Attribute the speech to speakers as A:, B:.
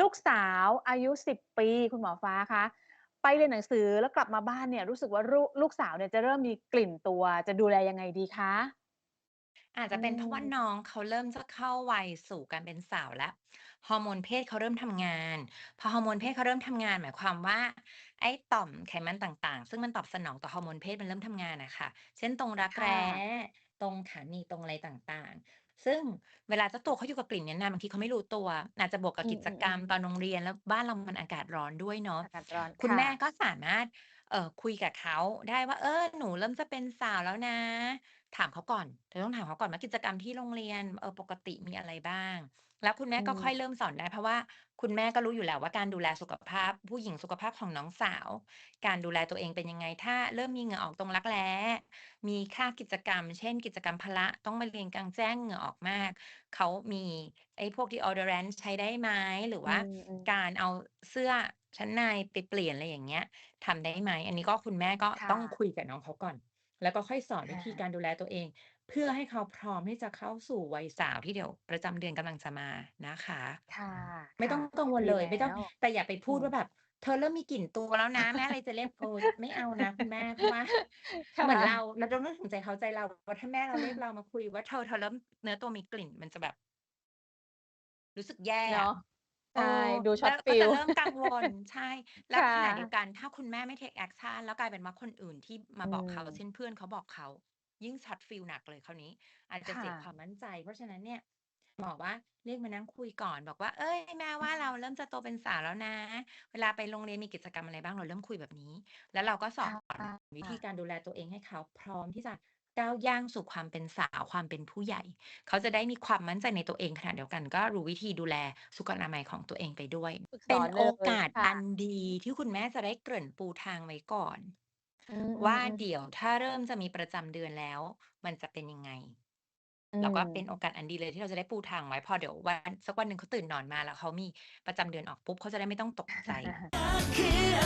A: ลูกสาวอายุ 10 ปี คุณหมอฟ้าคะ ไปเรียนหนังสือแล้วกลับมาบ้านเนี่ย รู้สึกว่าลูกลูกสาวเนี่ยจะเริ่มมีกลิ่นตัว จะดูแลยังไงดีคะ?
B: อาจ
A: อื
B: จะเป็นเพราะว่า
A: ม
B: น้องเขาเริ่มจะเข้าวัยสู่การเป็นสาวแล้วฮอร์โมนเพศเขาเริ่มทำงาน พอฮอร์โมนเพศเขาเริ่มทำงาน หมายความว่า ไอ้ต่อมไขมันต่างๆ ซึ่งมันตอบสนองต่อฮอร์โมนเพศมันเริ่มทำงานอะค่ะเช่นตรงรัก
A: ค
B: แ่ร้ะตรงขาหนีบตรงอะไรต่างๆ ซึ่งเวลาเจ้าตัวเขาอยู่กับกลิ่นนี้นานบางทีเขาไม่รู้ตัว อาจจะบวกกั
A: อ
B: บืกิจกรรม
A: อๆๆ
B: ตอนโรงเรียนแล้วบ้านเรามันอากาศร้อนด้วยเนาะ
A: อากาศร้อน
B: คุ
A: ค
B: ณ่แม่ะก็สามารถเอ่อคุยกับเขาได้ว่า"เออหนูเริ่มจะเป็นสาวแล้วนะ" ถามเขาก่อนเธอต้องถามเขาก่อนว่ากิจกรรมที่โรงเรียนเอ่อปกติมีอะไรบ้าง แล้วคุณแม่
A: อื
B: ก็ค่อยเมริ่มสอนได้ เพราะว่าคุณแม่ก็รู้อยู่แล้วว่าการดูแลสุขภาพ ผู้หญิงสุขภาพของน้องสาว การดูแลตัวเองเป็นยังไง ถ้าเริ่มมีเหงื่อออกตรงรักแร้มีค่ากิจกรรม เช่น กิจกรรมพละต้องมาเรียนกลางแจ้งเหงื่อออกมาก เขามีไอ้พวก deodorant ใช้ได้ไหมหรือ
A: อื
B: ว่า
A: มๆ
B: การเอาเสื้อชั้นในไปเปลี่ยนอะไรอย่างเงี้ยทำได้ไหมอันนี้ก็คุณแม่ก็
A: ค่
B: ต้องะคุยกับน้องเขาก่อน แล้วก็ค่อยสอน
A: อ
B: วิธีกาารดูแลตัวเอง เพื่อให้เขาพร้อมที่จะเข้าสู่วัยสาวที่เดี๋ยวประจำเดือนกำลังจะมานะคะ
A: ค่ะ
B: ไม
A: ค่่
B: ต้ะองกังวล
A: ดี
B: เลย
A: แล้
B: ไม่ต้อง
A: ว
B: แต่อย่าไปพ
A: อืู
B: ดว่า
A: ม
B: แบบ"เธอเริ่มมีกลิ่นตัวแล้วนะแม่เลยจะเรียก"เออไม่เอานะคุณแม่เพราะว่า
A: ค่
B: เหมือนเราะเราต้องนึกถึงใจเขาใจเราว่าถ้าแม่เราเรียกเรามาคุยว่า"เธอเธอเริ่มเนื้อตัวมีกลิ่น"มันจะแบบ รู้สึกแย่
A: เนา
B: อะะ
A: ใเช
B: อ่อ
A: ดู
B: แชล็้
A: อตฟ
B: วก็ิจะ
A: ล
B: เริ่มกังวล ใช่ แล้
A: ค
B: ว่ขณะเดียวะกันถ้าคุณแม่ไม่เทกแอกชันแล้วกลายเป็นว่าคนอื่นที่ม
A: อืา
B: บอกเขา เช่
A: ม
B: น เพื่อนเขาบอกเขา ยิ่งช็อตฟิลหนักเลยคราวนี้ อาจ
A: ค
B: จะ่เสียคะวามมั่นใจ เพราะฉะนั้นเนี่ย บอกว่าเรียกมานั่งคุยก่อนบอกว่า"เฮ้ย แม่
A: อ
B: วื่าเรา
A: ม
B: เริ่มจะโตเป็นสาวแล้วนะ เวลาไปโรงเรียนมีกิจกรรมอะไรบ้าง"เราเริ่มคุยแบบนี้ แล้วเราก็ส
A: ค
B: อ่นวิธีะการดูแลตัวเองให้เขาพร้อมที่จะ ก้าวย่างสู่ความเป็นสาวความเป็นผู้ใหญ่ เขาจะได้มีความมั่นใจในตัวเองขณะเดียวกัน ก็รู้วิธีดูแลสุขอนามัยของตัวเองไปด้วย
A: ฝึก
B: เสป็น
A: อนเโอลยค่
B: กาสอันะดีที่คุณแม่จะได้เกริ่นปูทางไว้ก่อน
A: อื
B: ว่า
A: ม
B: เๆ
A: ๆ
B: ดี๋ยวถ้าเริ่มจะมีประจำเดือนแล้ว มันจะเป็นยังไง
A: อื
B: แล้วก็เป็น
A: ม
B: โอกาสอันดีเลยที่เราจะได้ปูทางไว้พอเดี๋ยววันสักวันหนึ่งเขาตื่นนอนมาแล้วเขามีประจำเดือนออกปุ๊บเขาจะได้ไม่ต้องตกใจ
C: รักคืออะไร